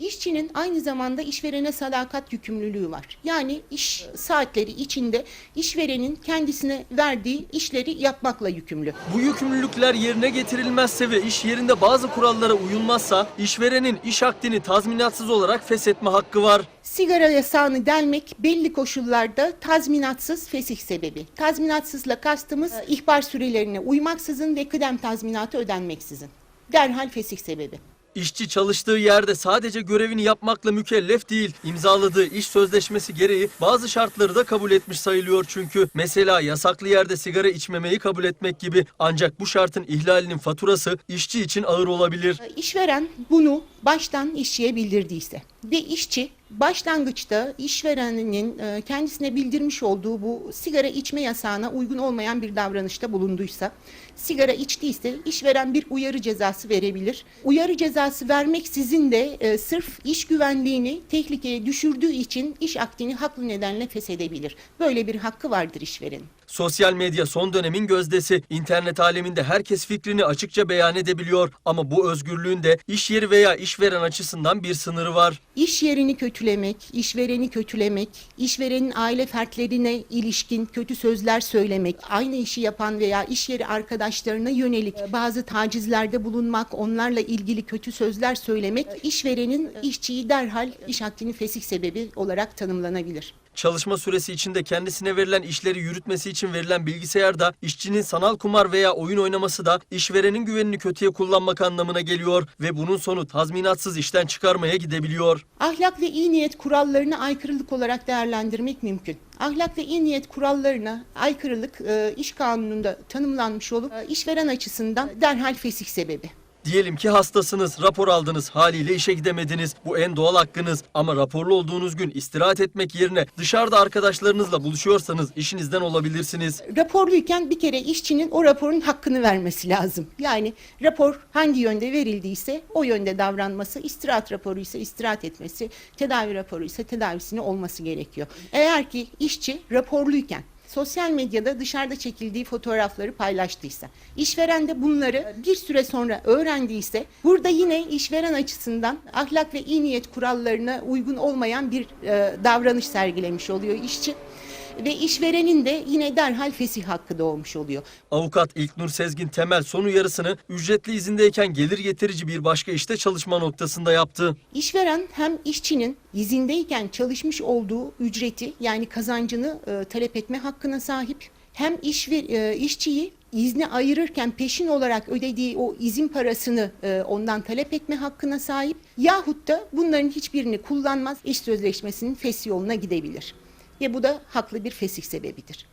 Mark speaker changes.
Speaker 1: İşçinin aynı zamanda işverene sadakat yükümlülüğü var. Yani iş saatleri içinde işverenin kendisine verdiği işleri yapmakla yükümlü.
Speaker 2: Bu yükümlülükler yerine getirilmezse ve iş yerinde bazı kurallara uyulmazsa işverenin iş akdini tazminatsız olarak feshetme hakkı var.
Speaker 1: Sigara yasağını delmek belli koşullarda tazminatsız fesih sebebi. Tazminatsızla kastımız e, ihbar sürelerine uymaksızın ve kıdem tazminatı ödenmeksizin. Derhal fesih sebebi.
Speaker 2: İşçi çalıştığı yerde sadece görevini yapmakla mükellef değil. İmzaladığı iş sözleşmesi gereği bazı şartları da kabul etmiş sayılıyor çünkü. Mesela yasaklı yerde sigara içmemeyi kabul etmek gibi. Ancak bu şartın ihlalinin faturası işçi için ağır olabilir.
Speaker 1: İşveren bunu baştan işçiye bildirdiyse ve işçi başlangıçta işvereninin e, kendisine bildirmiş olduğu bu sigara içme yasağına uygun olmayan bir davranışta bulunduysa, sigara içtiyse işveren bir uyarı cezası verebilir. Uyarı cezası vermeksizin de e, sırf iş güvenliğini tehlikeye düşürdüğü için iş akdini haklı nedenle feshedebilir. Böyle bir hakkı vardır işverenin.
Speaker 2: Sosyal medya son dönemin gözdesi. İnternet aleminde herkes fikrini açıkça beyan edebiliyor. Ama bu özgürlüğün de iş yeri veya işveren açısından bir sınırı var.
Speaker 1: İş yerini kötülemek, işvereni kötülemek, işverenin aile fertlerine ilişkin kötü sözler söylemek, aynı işi yapan veya iş yeri arkadaşlarına yönelik bazı tacizlerde bulunmak, onlarla ilgili kötü sözler söylemek, işverenin işçiyi derhal iş hakkını fesih sebebi olarak tanımlanabilir.
Speaker 2: Çalışma süresi içinde kendisine verilen işleri yürütmesi için verilen bilgisayar da işçinin sanal kumar veya oyun oynaması da işverenin güvenini kötüye kullanmak anlamına geliyor ve bunun sonu tazminatsız işten çıkarmaya gidebiliyor.
Speaker 1: Ahlak ve iyi niyet kurallarına aykırılık olarak değerlendirmek mümkün. Ahlak ve iyi niyet kurallarına aykırılık e, iş kanununda tanımlanmış olup e, işveren açısından derhal fesih sebebi.
Speaker 2: Diyelim ki hastasınız, rapor aldınız, haliyle işe gidemediniz. Bu en doğal hakkınız ama raporlu olduğunuz gün istirahat etmek yerine dışarıda arkadaşlarınızla buluşuyorsanız işinizden olabilirsiniz.
Speaker 1: Raporluyken bir kere işçinin o raporun hakkını vermesi lazım. Yani rapor hangi yönde verildiyse o yönde davranması, istirahat raporu ise istirahat etmesi, tedavi raporu ise tedavisini olması gerekiyor. Eğer ki işçi raporluyken sosyal medyada dışarıda çekildiği fotoğrafları paylaştıysa, işveren de bunları bir süre sonra öğrendiyse, burada yine işveren açısından ahlak ve iyi niyet kurallarına uygun olmayan bir e, davranış sergilemiş oluyor işçi ve işverenin de yine derhal fesih hakkı doğmuş oluyor.
Speaker 2: Avukat İlknur Sezgin Temel son uyarısını ücretli izindeyken gelir getirici bir başka işte çalışma noktasında yaptı.
Speaker 1: İşveren hem işçinin izindeyken çalışmış olduğu ücreti yani kazancını e, talep etme hakkına sahip hem işver, e, işçiyi izni ayırırken peşin olarak ödediği o izin parasını e, ondan talep etme hakkına sahip yahut da bunların hiçbirini kullanmaz iş sözleşmesinin fesih yoluna gidebilir. Ve bu da haklı bir fesih sebebidir.